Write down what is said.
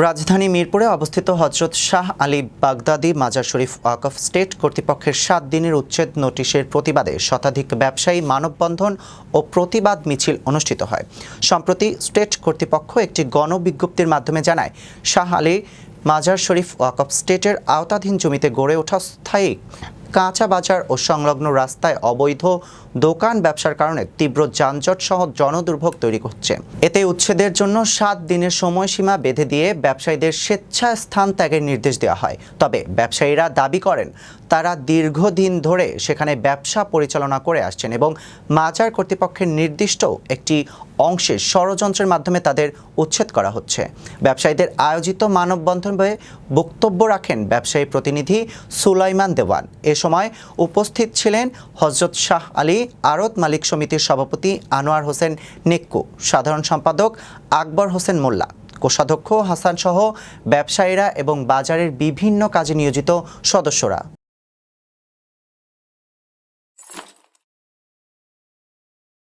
রাজধানী মিরপুরে অবস্থিত হজরত শাহ আলী বাগদাদি মাজার শরীফ ওয়াকফ স্টেট কর্তৃপক্ষের সাত দিনের উচ্ছেদ নোটিশের প্রতিবাদে শতাধিক ব্যবসায়ী মানববন্ধন ও প্রতিবাদ মিছিল অনুষ্ঠিত হয়। সম্প্রতি স্টেট কর্তৃপক্ষ একটি গণবিজ্ঞপ্তির মাধ্যমে জানায়, শাহ আলী মাজার শরীফ ওয়াকফ স্টেটের আওতাধীন জমিতে গড়ে ওঠা স্থায়ী কাঁচা বাজার ও সংলগ্ন রাস্তায় অবৈধ দোকান ব্যবসার কারণে তীব্র যানজট সহ জনদুর্ভোগ তৈরি হচ্ছে এতে উচ্ছেদের জন্য সাত দিনের সময়সীমা বেঁধে দিয়ে ব্যবসায়ীদের স্বেচ্ছা স্থান ত্যাগের নির্দেশ দেওয়া হয়। তবে ব্যবসায়ীরা দাবি করেন, তারা দীর্ঘদিন ধরে সেখানে ব্যবসা পরিচালনা করে আসছেন এবং মাজার কর্তৃপক্ষের নির্দিষ্ট একটি অংশে ষড়যন্ত্রের মাধ্যমে তাদের উচ্ছেদ করা হচ্ছে। ব্যবসায়ীদের আয়োজিত মানববন্ধনে বক্তব্য রাখেন ব্যবসায়ী প্রতিনিধি সুলাইমান দেওয়ান। এ সময় উপস্থিত ছিলেন হজরত শাহ আলী আরত মালিক সমিতির সভাপতি আনোয়ার হোসেন নেকু সাধারণ সম্পাদক আকবর হোসেন মোল্লা, কোষাধ্যক্ষ হাসান সহ ব্যবসায়ীরা এবং বাজারের বিভিন্ন কাজে নিয়োজিত সদস্যরা।